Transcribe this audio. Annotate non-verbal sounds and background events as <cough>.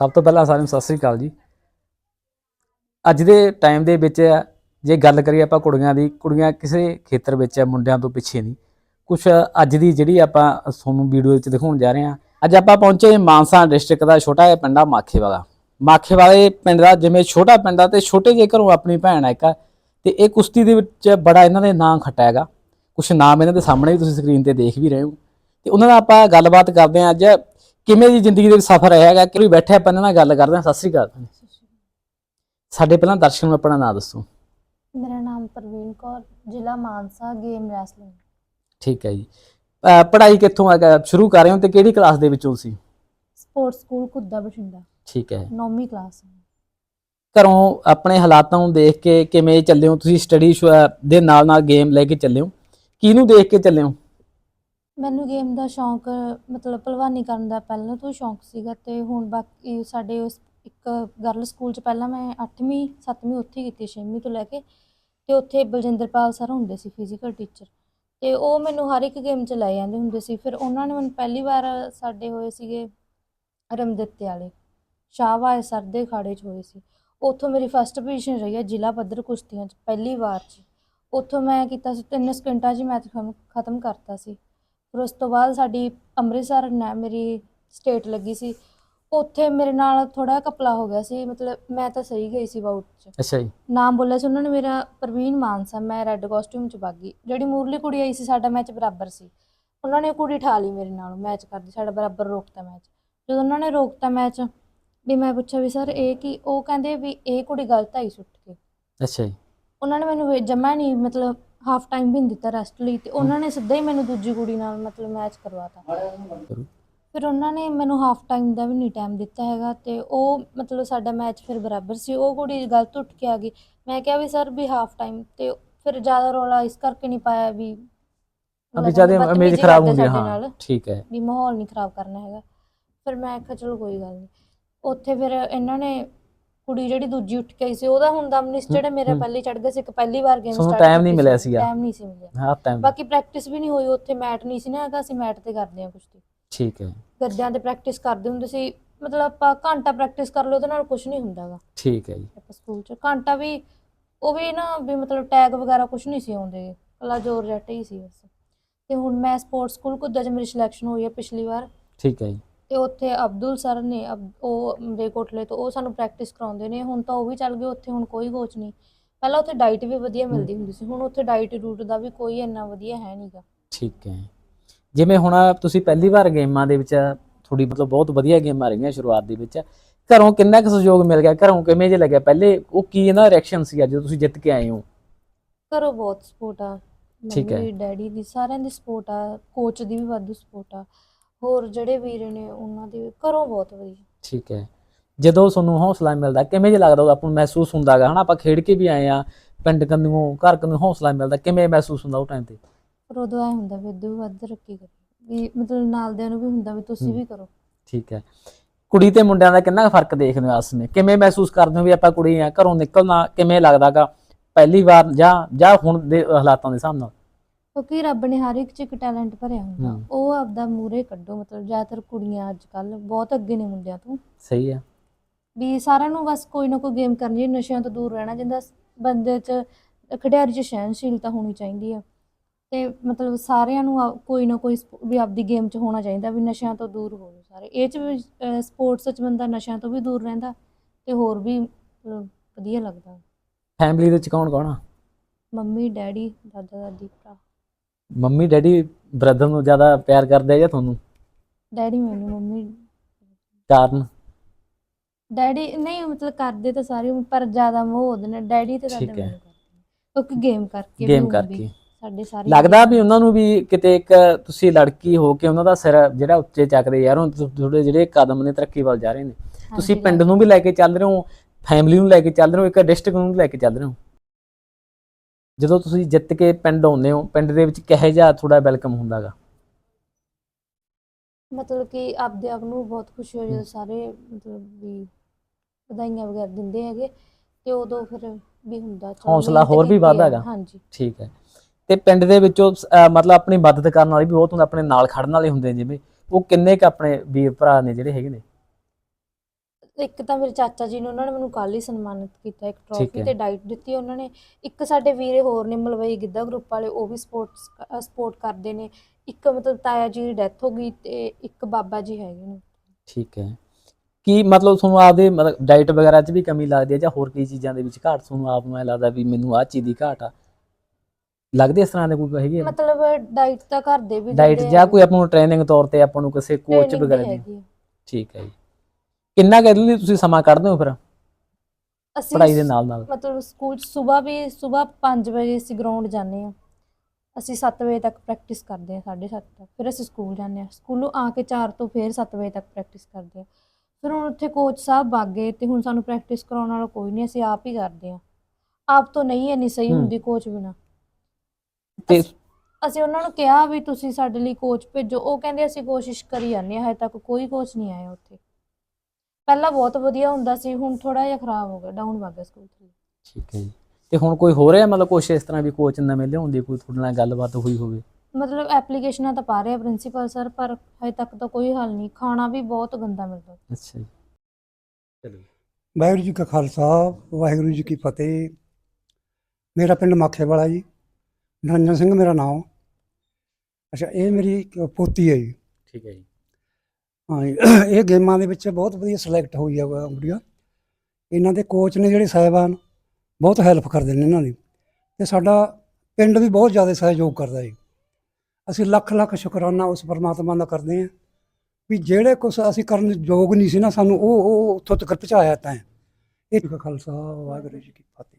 ਸਭ ਤੋਂ ਪਹਿਲਾਂ ਸਾਰਿਆਂ ਨੂੰ ਸਤਿ ਸ੍ਰੀ ਅਕਾਲ ਜੀ। ਅੱਜ ਦੇ ਟਾਈਮ ਦੇ ਵਿੱਚ ਜੇ ਗੱਲ ਕਰੀਏ ਆਪਾਂ ਕੁੜੀਆਂ ਦੀ, ਕੁੜੀਆਂ ਕਿਸੇ ਖੇਤਰ ਵਿੱਚ ਮੁੰਡਿਆਂ ਤੋਂ ਪਿੱਛੇ ਨਹੀਂ। ਕੁਝ ਅੱਜ ਦੀ ਜਿਹੜੀ ਆਪਾਂ ਤੁਹਾਨੂੰ ਵੀਡੀਓ ਵਿੱਚ ਦਿਖਾਉਣ ਜਾ ਰਹੇ ਹਾਂ, ਅੱਜ ਆਪਾਂ ਪਹੁੰਚੇ ਮਾਨਸਾ ਡਿਸਟ੍ਰਿਕਟ ਦਾ ਛੋਟਾ ਜਿਹਾ ਪਿੰਡ ਆ, ਮਾਖੇਵਾਲਾ। ਮਾਖੇਵਾਲੇ ਪਿੰਡ ਦਾ, ਜਿਵੇਂ ਛੋਟਾ ਪਿੰਡ ਆ ਤੇ ਛੋਟੇ ਜੇ ਘਰੋਂ ਆਪਣੀ ਭੈਣ ਆ ਇੱਕ, ਤੇ ਇਹ ਕੁਸ਼ਤੀ ਦੇ ਵਿੱਚ ਬੜਾ ਇਹਨਾਂ ਦੇ ਨਾਂ ਖੱਟਾ ਹੈਗਾ। ਕੁਝ ਨਾਮ ਇਹਨਾਂ ਦੇ ਸਾਹਮਣੇ ਵੀ ਤੁਸੀਂ ਸਕਰੀਨ ਤੇ ਦੇਖ ਵੀ ਰਹੇ ਹੋ। ਤੇ ਉਹਨਾਂ ਨਾਲ ਆਪਾਂ ਗੱਲਬਾਤ ਕਰਦੇ ਹਾਂ ਅੱਜ ਕਿਵੇਂ ਦੀ ਜ਼ਿੰਦਗੀ ਦੇ ਸਫ਼ਰ ਰਿਹਾ ਹੈਗਾ ਕਿ ਬੈਠੇ ਆਪਾਂ ਨਾਲ ਗੱਲ ਕਰਦੇ ਹਾਂ। ਸਤਿ ਸ੍ਰੀ ਅਕਾਲ ਸਾਡੇ ਪਹਿਲਾਂ ਦਰਸ਼ਕ ਨੂੰ ਆਪਣਾ ਨਾਮ ਦੱਸੋ। ਮੇਰਾ ਨਾਮ ਪ੍ਰਵੀਨ ਕੌਰ ਜ਼ਿਲ੍ਹਾ ਮਾਨਸਾ ਗੇਮ ਰੈਸਲਿੰਗ। ਠੀਕ ਹੈ ਜੀ। ਪੜ੍ਹਾਈ ਕਿੱਥੋਂ ਹੈਗਾ ਸ਼ੁਰੂ ਕਰ ਰਹੇ ਹੋ ਤੇ ਕਿਹੜੀ ਕਲਾਸ ਦੇ ਵਿੱਚੋਂ ਸੀ? Sports school Kudda Bathinda. ਠੀਕ ਹੈ। 9ਵੀਂ ਕਲਾਸ। ਘਰੋਂ ਆਪਣੇ ਹਾਲਾਤਾਂ ਨੂੰ ਦੇਖ ਕੇ ਕਿਵੇਂ ਚੱਲੇ ਹੋ? ਤੁਸੀਂ ਸਟੱਡੀ ਦੇ ਨਾਲ ਨਾਲ ਗੇਮ ਲੈ ਕੇ ਚੱਲੇ ਹੋ। ਕਿਹਨੂੰ ਦੇਖ ਕੇ ਚੱਲੇ ਹੋ? ਮੈਨੂੰ ਗੇਮ ਦਾ ਸ਼ੌਂਕ, ਮਤਲਬ ਭਲਵਾਨੀ ਕਰਨ ਦਾ ਪਹਿਲਾਂ ਤੋਂ ਸ਼ੌਂਕ ਸੀਗਾ ਅਤੇ ਹੁਣ ਬਾਕੀ ਸਾਡੇ ਉਸ ਇੱਕ ਗਰਲ ਸਕੂਲ ਚ ਪਹਿਲਾਂ ਮੈਂ 8ਵੀਂ 7ਵੀਂ ਉੱਥੇ ਹੀ ਕੀਤੀ, ਛੇਵੀਂ ਤੋਂ ਲੈ ਕੇ ਅਤੇ ਉੱਥੇ ਬਲਜਿੰਦਰਪਾਲ ਸਰ ਹੁੰਦੇ ਸੀ ਫਿਜ਼ੀਕਲ ਟੀਚਰ ਅਤੇ ਉਹ ਮੈਨੂੰ ਹਰ ਇੱਕ ਗੇਮ ਚ ਲੈ ਜਾਂਦੇ ਹੁੰਦੇ ਸੀ। ਫਿਰ ਉਹਨਾਂ ਨੇ ਮੈਨੂੰ ਪਹਿਲੀ ਵਾਰ ਸਾਡੇ ਹੋਏ ਸੀਗੇ ਰਮਦਿੱਤੇ ਵਾਲੇ ਸ਼ਾਹਬਾਜ਼ ਸਰ ਦੇ ਅਖਾੜੇ 'ਚ ਹੋਏ ਸੀ। ਉੱਥੋਂ ਮੇਰੀ ਫਸਟ ਪੋਜੀਸ਼ਨ ਰਹੀ ਹੈ ਜ਼ਿਲ੍ਹਾ ਪੱਧਰ ਕੁਸ਼ਤੀਆਂ 'ਚ, ਪਹਿਲੀ ਵਾਰ 'ਚ। ਉੱਥੋਂ ਮੈਂ ਕੀਤਾ ਸੀ, ਤਿੰਨ ਸਕਿੰਟਾਂ 'ਚ ਮੈਚ ਖਤਮ ਕਰਤਾ ਸੀ। ਫਿਰ ਉਸ ਤੋਂ ਬਾਅਦ ਸਾਡੀ ਅੰਮ੍ਰਿਤਸਰ ਨੇ ਮੇਰੀ ਸਟੇਟ ਲੱਗੀ ਸੀ। ਉੱਥੇ ਮੇਰੇ ਨਾਲ ਥੋੜਾ ਕਪਲਾ ਹੋ ਗਿਆ ਸੀ ਮਤਲਬ ਮੈਂ ਤਾਂ ਸਹੀ ਗਈ ਸੀ ਬਾਊਟ 'ਚ। ਅੱਛਾ ਜੀ। ਨਾਮ ਬੋਲਿਆ ਸੀ ਉਹਨਾਂ ਨੇ ਮੇਰਾ ਪ੍ਰਵੀਨ ਮਾਨਸਾ ਮੈਂ ਰੈੱਡ ਕਾਸਟਿਊਮ 'ਚ ਬਾਗੀ ਜਿਹੜੀ ਮੂਰਲੀ ਕੁੜੀ ਆਈ ਸੀ ਸਾਡਾ ਮੈਚ ਬਰਾਬਰ ਸੀ। ਉਹਨਾਂ ਨੇ ਕੁੜੀ ਠਾ ਲਈ ਮੇਰੇ ਨਾਲ ਮੈਚ ਕਰਦੀ ਸਾਡਾ ਬਰਾਬਰ ਰੋਕਤਾ ਮੈਚ ਜਦੋਂ ਉਹਨਾਂ ਨੇ ਰੋਕਤਾ ਮੈਚ ਵੀ ਮੈਂ ਪੁੱਛਿਆ ਵੀ ਸਰ ਇਹ ਕੀ? ਉਹ ਕਹਿੰਦੇ ਵੀ ਇਹ ਕੁੜੀ ਗਲਤ ਆਈ ਸੁੱਟ ਕੇ। ਅੱਛਾ ਜੀ। ਉਹਨਾਂ ਨੇ ਮੈਨੂੰ ਜਮਾ ਨਹੀਂ ਮਤਲਬ ਹਾਫ ਟਾਈਮ ਵੀ ਨਹੀਂ ਦਿੱਤਾ ਰੈਸਟ ਲਈ ਤੇ ਉਹਨਾਂ ਨੇ ਸਿੱਧਾ ਹੀ ਮੈਨੂੰ ਦੂਜੀ ਕੁੜੀ ਨਾਲ ਮਤਲਬ ਮੈਚ ਕਰਵਾਤਾ। ਫਿਰ ਉਹਨਾਂ ਨੇ ਮੈਨੂੰ ਹਾਫ ਟਾਈਮ ਦਾ ਵੀ ਨਹੀਂ ਟਾਈਮ ਦਿੱਤਾ ਹੈਗਾ ਤੇ ਉਹ ਮਤਲਬ ਸਾਡਾ ਮੈਚ ਫਿਰ ਬਰਾਬਰ ਸੀ। ਉਹ ਕੁੜੀ ਗਲਤ ਉੱਠ ਕੇ ਆ ਗਈ। ਮੈਂ ਕਿਹਾ ਵੀ ਸਰ ਵੀ ਹਾਫ ਟਾਈਮ ਤੇ ਫਿਰ ਜ਼ਿਆਦਾ ਰੌਲਾ ਇਸ ਕਰਕੇ ਨਹੀਂ ਪਾਇਆ ਵੀ ਅਭੀ ਜ਼ਿਆਦਾ ਇਮੇਜ ਖਰਾਬ ਹੈ ਸਾਡੇ ਹਾਂ। ਠੀਕ ਹੈ। ਵੀ ਮਾਹੌਲ ਨਹੀਂ ਖਰਾਬ ਕਰਨਾ ਹੈਗਾ। ਫਿਰ ਮੈਂ ਕਿਹਾ ਚਲੋ ਕੋਈ ਗੱਲ ਨਹੀਂ ਉੱਥੇ ਫਿਰ ਇਹਨਾਂ ਨੇ ਕੁੜੀ ਜਿਹੜੀ ਦੂਜੀ ਉੱਠ ਕੇ ਆਈ ਸੀ ਉਹਦਾ ਹੁਣ ਦਮ ਨਹੀਂ ਸੀ ਜਿਹੜੇ ਮੇਰੇ। ਪਹਿਲੇ ਚੜ ਗਏ ਸੀ ਇੱਕ ਪਹਿਲੀ ਵਾਰ ਗੇਮ ਤੁਹਾਨੂੰ time ਨਹੀਂ ਮਿਲਿਆ ਸੀਗਾ। ਟਾਈਮ ਨਹੀਂ ਸੀ ਮਿਲਿਆ। ਹਾਂ ਟਾਈਮ ਬਾਕੀ ਪ੍ਰੈਕਟਿਸ ਵੀ ਨਹੀਂ ਹੋਈ ਉੱਥੇ ਮੈਟ ਨਹੀਂ ਸੀ ਨਾ ਹੈਗਾ ਅਸੀਂ ਮੈਟ ਤੇ ਕਰਦੇ ਹਾਂ ਕੁਸ਼ਤੀ ਠੀਕ ਹੈ। ਗੱਦਿਆਂ ਤੇ ਪ੍ਰੈਕਟਿਸ ਕਰਦੇ ਹੁੰਦੇ ਸੀ ਮਤਲਬ ਆਪਾਂ ਘੰਟਾ ਪ੍ਰੈਕਟਿਸ ਕਰ ਲਓ ਉਹਦੇ ਨਾਲ ਕੁਝ ਨਹੀਂ ਹੁੰਦਾਗਾ ਠੀਕ ਹੈ ਜੀ। ਆਪਾਂ ਸਕੂਲ 'ਚ ਘੰਟਾ ਵੀ ਉਹ ਵੀ ਨਾ ਵੀ ਮਤਲਬ ਟੈਗ ਵਗੈਰਾ ਕੁਝ ਨਹੀਂ ਸੀ ਆਉਂਦੇ। ਕੱਲਾ ਜ਼ੋਰ ਜੱਟ ਹੀ ਸੀ ਬਸ। ਤੇ ਹੁਣ ਮੈਂ ਸਪੋਰਟਸ ਸਕੂਲ ਕੁੱਦਾ 'ਚ ਮੇਰੀ ਸਿਲੈਕਸ਼ਨ ਹੋਈ ਹੈ ਪਿਛਲੀ ਵਾਰ। ਠੀਕ ਹੈ ਜੀ। ਤੇ ਉੱਥੇ ਅਬਦੁਲ ਸਰ ਨੇ ਅਬ- ਉਹ ਮਰੇਕੋਟਲੇ ਤੋਂ ਉਹ ਸਾਨੂੰ ਪ੍ਰੈਕਟਿਸ ਕਰਾਉਂਦੇ ਨੇ ਹੁਣ ਤਾਂ ਉਹ ਵੀ ਚੱਲ ਗਏ ਉੱਥੇ ਹੁਣ ਕੋਈ ਕੋਚ ਨਹੀਂ। ਪਹਿਲਾਂ ਉੱਥੇ ਡਾਈਟ ਵੀ ਵਧੀਆ ਮਿਲਦੀ ਹੁੰਦੀ ਸੀ ਹੁਣ ਉੱਥੇ ਡਾਈਟ ਰੂਟ ਦਾ ਵੀ ਕੋਈ ਇੰਨਾ ਵਧੀਆ ਹੈ ਨਹੀਂਗਾ ਠੀਕ ਹੈ। ਜਿਵੇਂ ਹੁਣ ਤੁਸੀਂ ਪਹਿਲੀ ਵਾਰ ਗੇਮਾਂ ਦੇ ਵਿੱਚ ਥੋੜੀ ਮਤਲਬ ਬਹੁਤ ਵਧੀਆ ਗੇਮਾਂ ਰਹੀਆਂ ਸ਼ੁਰੂਆਤ ਦੇ ਵਿੱਚ ਘਰੋਂ ਕਿੰਨਾ ਕੁ ਸਹਿਯੋਗ ਮਿਲ ਗਿਆ? ਘਰੋਂ ਕਿਵੇਂ ਜੇ ਲੱਗਿਆ? ਪਹਿਲੇ ਉਹ ਕੀ ਇਹਨਾਂ ਰਿਐਕਸ਼ਨ ਸੀ ਜਦੋਂ ਤੁਸੀਂ ਜਿੱਤ ਕੇ ਆਏ ਹੋ? ਘਰੋਂ ਬਹੁਤ ਸਪੋਰਟ ਆ। ਠੀਕ ਹੈ। ਮੰਮੀ ਡੈਡੀ ਦੀ ਸਾਰਿਆਂ ਦੀ ਸਪੋਰਟ ਆ ਕੋਚ ਦੀ ਵੀ ਵਾਧੂ ਸਪੋਰਟ ਆ। ਹੋਰ ਜਿਹੜੇ ਵੀਰ ਨੇ ਉਹਨਾਂ ਦੀ ਘਰੋਂ ਬਹੁਤ ਵਧੀਆ। ਠੀਕ ਹੈ। ਜਦੋਂ ਤੁਹਾਨੂੰ ਹੌਸਲਾ ਮਿਲਦਾ ਕਿਵੇਂ ਜੇ ਲੱਗਦਾ ਉਹ ਆਪਾਂ ਨੂੰ ਮਹਿਸੂਸ ਹੁੰਦਾਗਾ ਹਨਾ? ਆਪਾਂ ਖੇਡ ਕੇ ਵੀ ਆਏ ਆ ਪਿੰਡ ਕੰਨੂ ਘਰ ਕੰਨੂ ਹੌਸਲਾ ਮਿਲਦਾ ਕਿਵੇਂ ਮਹਿਸੂਸ ਹੁੰਦਾ ਉਹ ਟਾਈਮ ਤੇ? ਪਰ ਉਦੋਂ ਐ ਹੁੰਦਾ ਵੀ ਵੀ ਵੱਧ ਤਰੱਕੀ ਕਰੀ ਵੀ ਮਤਲਬ ਨਾਲਦਿਆਂ ਨੂੰ ਵੀ ਹੁੰਦਾ ਵੀ ਤੁਸੀਂ ਵੀ ਕਰੋ। ਠੀਕ ਹੈ। ਕੁੜੀ ਤੇ ਮੁੰਡਿਆਂ ਦਾ ਕਿੰਨਾ ਫ਼ਰਕ ਦੇਖਦੇ ਹੋ ਆਸ ਕਿਵੇਂ ਮਹਿਸੂਸ ਕਰਦੇ ਹੋ ਵੀ ਆਪਾਂ ਕੁੜੀ ਆ ਘਰੋਂ ਨਿਕਲਣਾ ਕਿਵੇਂ ਲੱਗਦਾਗਾ? ਪਹਿਲੀ ਵਾਰ ਜਾਂ ਜਾਂ ਹੁਣ ਦੇ ਹਾਲਾਤਾਂ ਦੇ ਹਿਸਾਬ ਨਾਲ? ਕਿਉਂਕਿ ਰੱਬ ਨੇ ਹਰ ਇੱਕ ਚ ਇੱਕ ਟੈਲੈਂਟ ਭਰਿਆ ਹੁੰਦਾ। ਹਮ। ਉਹ ਆਪਦਾ ਮੂਰੇ ਕੱਢੋ ਮਤਲਬ ਜ਼ਿਆਦਾਤਰ ਕੁੜੀਆਂ ਅੱਜ ਕੱਲ ਬਹੁਤ ਅੱਗੇ ਨੇ ਮੁੰਡਿਆਂ ਤੋਂ। ਸਹੀ ਹੈ ਵੀ ਸਾਰਿਆਂ ਨੂੰ ਬਸ ਕੋਈ ਨਾ ਕੋਈ ਗੇਮ ਕਰਨੀ ਹੈ ਨਸ਼ਿਆਂ ਤੋਂ ਦੂਰ ਰਹਿਣਾ ਜਿੰਦਾ ਬੰਦੇ 'ਚ ਖਿਡਾਰੀ 'ਚ ਸਹਿਨਸ਼ੀਲਤਾ ਹੋਣੀ ਚਾਹੀਦੀ ਆ। ਤੇ ਮਤਲਬ ਸਾਰਿਆਂ ਨੂੰ ਆ- ਕੋਈ ਨਾ ਕੋਈ ਸਪ- ਵੀ ਆਪਦੀ ਗੇਮ 'ਚ ਹੋਣਾ ਚਾਹੀਦਾ ਵੀ ਨਸ਼ਿਆਂ ਤੋਂ ਦੂਰ ਹੋਵੋ ਸਾਰੇ। ਇਹ 'ਚ ਵੀ ਸਪੋਰਟਸ 'ਚ ਬੰਦਾ ਨਸ਼ਿਆਂ ਤੋਂ ਵੀ ਦੂਰ ਰਹਿੰਦਾ ਤੇ ਹੋਰ ਵੀ ਮਤਲਬ ਵਧੀਆ ਲੱਗਦਾ। ਫੈਮਿਲੀ ਦੇ ਵਿੱਚ ਕੌਣ ਕੌਣ ਆ? ਮੰਮੀ ਡੈਡੀ ਦਾਦਾ ਦਾਦੀ ਭਰਾ। ਮੰਮੀ ਡੈਡੀ ਬ੍ਰਦਰ ਨੂੰ ਜ਼ਿਆਦਾ ਪਿਆਰ ਕਰਦੇ ਆ ਜਾਂ ਤੁਹਾਨੂੰ? ਡੈਡੀ ਮੈਨੂੰ ਮੰਮੀ। ਕਾਰਨ? ਡੈਡੀ ਨਹੀਂ ਮਤਲਬ ਕਰਦੇ ਤਾਂ ਸਾਰੇ ਪਰ ਜ਼ਿਆਦਾ ਮੋਹ ਉਹਦੇ ਨਾਲ ਡੈਡੀ ਤੇ ਦਾਦਾ ਠੀਕ ਹੈ। ਮੈਨੂੰ ਕਰਦੇ। ਕਿਉਂਕਿ ਗੇਮ ਕਰਕੇ ਵੀ ਗੇਮ ਹੁਣ ਵੀ ਕਰਕੇ। ਸਾਡੇ ਸਾਰੇ ਲੱਗਦਾ ਵੀ ਉਹਨਾਂ ਨੂੰ ਵੀ ਕਿਤੇ ਇੱਕ ਤੁਸੀਂ ਲੜਕੀ ਹੋ ਕੇ ਉਹਨਾਂ ਦਾ ਸਿਰ ਜਿਹੜਾ ਉੱਚੇ ਚੱਕਦੇ ਯਾਰ ਹੁਣ ਤੁਹਾਡੇ ਜਿਹੜੇ ਕਦਮ ਨੇ ਤਰੱਕੀ ਵੱਲ ਜਾ ਰਹੇ ਨੇ। ਤੁਸੀਂ ਪਿੰਡ ਨੂੰ ਵੀ ਲੈ ਕੇ ਚੱਲ ਰਹੇ ਹੋ ਫੈਮਿਲੀ ਨੂੰ ਲੈ ਕੇ ਚੱਲ ਰਹੇ ਹੋ ਇੱਕ ਡਿਸਟ੍ਰਿਕਟ ਨੂੰ ਵੀ ਲੈ ਕੇ ਚੱਲ ਰਹੇ ਹੋ? ਜਦੋਂ ਤੁਸੀਂ ਜਿੱਤ ਕੇ ਪਿੰਡ ਆਉਂਦੇ ਹੋ ਪਿੰਡ ਦੇ ਵਿੱਚ ਕਿਹੋ ਜਿਹਾ ਥੋੜਾ ਵੈਲਕਮ ਹੁੰਦਾਗਾ? ਮਤਲਬ ਕਿ ਆਪਦੇ ਆਪ ਨੂੰ ਬਹੁਤ ਖੁਸ਼ੀ ਹੋ ਜਦੋਂ ਸਾਰੇ ਮਤਲਬ ਵੀ ਵਧਾਈਆਂ ਵਗੈਰਾ ਦਿੰਦੇ ਹੈਗੇ ਤੇ ਉਦੋਂ ਫਿਰ ਵੀ ਹੁੰਦਾ ਚਲੋ ਹੌਸਲਾ ਮਿਹਨਤ ਹੋਰ ਵੀ ਕੀਤੀ ਵੱਧਦਾ। ਹਾਂਜੀ। ਠੀਕ ਹੈ। ਤੇ ਪਿੰਡ ਦੇ ਵਿੱਚੋਂ ਅਹ, ਮਤਲਬ ਆਪਣੀ ਮਦਦ ਕਰਨ ਵਾਲੇ ਵੀ ਬਹੁਤ ਹੁੰਦੇ ਆਪਣੇ ਨਾਲ ਖੜਨ ਵਾਲੇ ਹੁੰਦੇ ਨੇ ਜਿਵੇਂ। ਉਹ ਕਿੰਨੇ ਕ ਆਪਣੇ ਵੀਰ ਭਰਾ ਨੇ ਜਿਹੜੇ ਹੈਗੇ ਨੇ? ਇੱਕ ਤਾਂ ਮੇਰੇ ਚਾਚਾ ਜੀ ਨੇ ਉਹਨਾਂ ਨੇ ਮੈਨੂੰ ਕੱਲ ਹੀ ਸਨਮਾਨਿਤ ਕੀਤਾ ਇੱਕ ਟਰੋਫੀ ਹੈ। ਤੇ ਡਾਈਟ ਦਿੱਤੀ ਉਹਨਾਂ ਨੇ। ਇੱਕ ਸਾਡੇ ਵੀਰੇ ਹੋਰ ਨੇ ਮਲਵਈ ਗਿੱਧਾ ਗਰੁੱਪ ਵਾਲੇ ਉਹ ਵੀ ਸਪੋਰਟਸ ਸਪੋਰਟ ਕਰਦੇ ਨੇ। ਇੱਕ ਮਤਲਬ ਤਾਇਆ ਜੀ ਦੀ ਡੈਥ ਹੋ ਗਈ ਤੇ ਇੱਕ ਬਾਬਾ ਜੀ ਹੈਗੇ ਨੇ। ਠੀਕ ਹੈ। ਕੀ ਮਤਲਬ ਤੁਹਾਨੂੰ ਆਪਦੇ ਮਤਲਬ ਡਾਈਟ ਵਗੈਰਾ 'ਚ ਵੀ ਕਮੀ ਲੱਗਦੀ ਹੈ ਜਾਂ ਹੋਰ ਕੀ ਚੀਜ਼ਾਂ ਦੇ ਵਿੱਚ ਘਾਟ ਤੁਹਾਨੂੰ ਆਪ ਨੂੰ ਐਂ ਲੱਗਦਾ ਵੀ ਮੈਨੂੰ ਆਹ ਚੀਜ਼ ਦੀ ਘਾਟ ਆ? ਲੱਗਦੇ ਇਸ ਤਰ੍ਹਾਂ ਦੇ ਕੋਈ ਹੈਗੇ ਮਤਲਬ ਡਾਈਟ ਤਾਂ ਘਰ ਦੇ ਵੀ ਡਾਈਟ ਦਿੰਦੇ ਜਾਂ ਆ, ਕੋਈ ਆਪਾਂ ਨੂੰ ਟ੍ਰੇਨਿੰਗ ਤੌਰ ਤੇ ਆਪਾਂ ਨੂੰ ਕਿਸੇ ਕੋਚ training ਵੀ ਵਗੈਰਾ ਦੀ? ਹੈਗੀ ਆ। ਠੀਕ ਹੈ ਜੀ। ਕਿੰਨਾ ਕੁ ਇਹਦੇ ਲਈ ਤੁਸੀਂ ਸਮਾਂ ਕੱਢਦੇ ਹੋ ਫਿਰ? ਅਸੀਂ ਪੜ੍ਹਾਈ ਦੇ ਨਾਲ ਨਾਲ। ਮਤਲਬ ਸਕੂਲ ਚ ਸਵੇਰ ਵੀ ਸਵੇਰ 5 ਵਜੇ ਅਸੀਂ ਗਰਾਊਂਡ ਜਾਂਦੇ ਆ ਅਸੀਂ 7 ਵਜੇ ਤੱਕ ਪ੍ਰੈਕਟਿਸ ਕਰਦੇ ਆ 7:30 ਤੱਕ। ਫਿਰ ਅਸੀਂ ਸਕੂਲ ਜਾਂਦੇ ਆ ਸਕੂਲੋਂ ਆ ਕੇ 4 ਤੋਂ ਫਿਰ 7 ਵਜੇ ਤੱਕ ਪ੍ਰੈਕਟਿਸ ਕਰਦੇ ਆ ਫਿਰ ਹੁਣ ਉੱਥੇ ਕੋਚ ਸਾਹਿਬ ਗਏ ਤੇ ਹੁਣ ਸਾਨੂੰ ਪ੍ਰੈਕਟਿਸ ਕਰਾਉਣ ਵਾਲਾ ਕੋਈ ਨਹੀਂ ਅਸੀਂ ਆਪ ਹੀ ਕਰਦੇ ਆ ਆਪ ਤੋਂ ਨਹੀਂ ਇੰਨੀ ਸਹੀ ਹੂੰ। ਹੁੰਦੀ ਕੋਚ ਬਿਨਾ। ਤੇ ਅਸੀਂ ਉਹਨਾਂ ਨੂੰ ਕਿਹਾ ਵੀ ਤੁਸੀਂ ਸਾਡੇ ਲਈ ਕੋਚ ਭੇਜੋ। ਉਹ ਕਹਿੰਦੇ ਅਸੀਂ ਕੋਸ਼ਿਸ਼ ਕਰੀ ਜਾਂਦੇ ਆ ਹਜੇ ਤੱਕ ਕੋਈ ਕੋਚ ਨਹੀਂ ਆਇਆ ਉੱਥੇ। ਪਹਿਲਾਂ ਬਹੁਤ ਵਧੀਆ ਹੁੰਦਾ ਸੀ ਹੁਣ ਥੋੜਾ ਜਿਹਾ ਖਰਾਬ ਹੋ ਗਿਆ ਡਾਊਨ ਵਗ ਗਿਆ ਸਕੂਲ ਠੀਕ ਹੈ ਜੀ। ਤੇ ਹੁਣ ਕੋਈ ਹੋ ਰਿਹਾ ਮਤਲਬ ਕੁਛ ਇਸ ਤਰ੍ਹਾਂ ਵੀ ਕੋਚ ਨਵੇਂ ਲਿਆਉਣ ਦੀ ਕੋਈ ਤੁਹਾਡੇ ਨਾਲ ਗੱਲਬਾਤ ਹੋਈ ਹੋਵੇ? ਮਤਲਬ ਐਪਲੀਕੇਸ਼ਨਾਂ ਤਾਂ ਪਾ ਰਿਹਾ ਪ੍ਰਿੰਸੀਪਲ ਸਰ ਪਰ ਹਜੇ ਤੱਕ ਤਾਂ ਕੋਈ ਹੱਲ ਨਹੀਂ। ਖਾਣਾ ਵੀ ਬਹੁਤ ਗੰਦਾ ਮਿਲਦਾ। ਅੱਛਾ ਜੀ। ਚਲੋ। ਵਾਹਿਗੁਰੂ ਜੀ ਕਾ ਖਾਲਸਾ ਵਾਹਿਗੁਰੂ ਜੀ ਕੀ ਫਤਿਹ। ਮੇਰਾ ਪਿੰਡ ਮਾਖੇ ਵਾਲਾ ਜੀ। ਨਰਿੰਦਰ ਸਿੰਘ ਮੇਰਾ ਨਾਮ। ਅੱਛਾ ਇਹ ਮੇਰੀ ਇੱਕ ਪੋਤੀ ਹੈ ਜੀ। ਠੀਕ ਹੈ ਜੀ। ਹਾਂ <coughs> ਇਹ ਗੇਮਾਂ ਦੇ ਵਿੱਚ ਬਹੁਤ ਵਧੀਆ ਸਿਲੈਕਟ ਹੋਈ ਆ ਗੁੜੀਆ ਇਹਨਾਂ ਦੇ ਕੋਚ ਨੇ ਜਿਹੜੇ ਸਾਹਿਬਾਨ, ਬਹੁਤ ਹੈਲਪ ਕਰਦੇ ਨੇ ਇਹਨਾਂ ਦੀ। ਤੇ ਸਾਡਾ ਪਿੰਡ ਵੀ ਬਹੁਤ ਜ਼ਿਆਦਾ ਸਹਿਯੋਗ ਕਰਦਾ ਜੀ। ਅਸੀਂ ਲੱਖ ਲੱਖ ਸ਼ੁਕਰਾਨਾ ਉਸ ਪਰਮਾਤਮਾ ਦਾ ਕਰਦੇ ਹਾਂ ਵੀ ਜਿਹੜੇ ਕੁਛ ਅਸੀਂ ਕਰਨ ਯੋਗ ਨਹੀਂ ਸੀ ਨਾ ਸਾਨੂੰ, ਉਹ ਉਹ ਉੱਥੋਂ ਤੱਕ ਪਹੁੰਚਾਇਆ ਤਾਂ ਇਹ ਖਾਲਸਾ ਵਾਹਿਗੁਰੂ ਜੀ ਕੀ ਫਤਿਹ।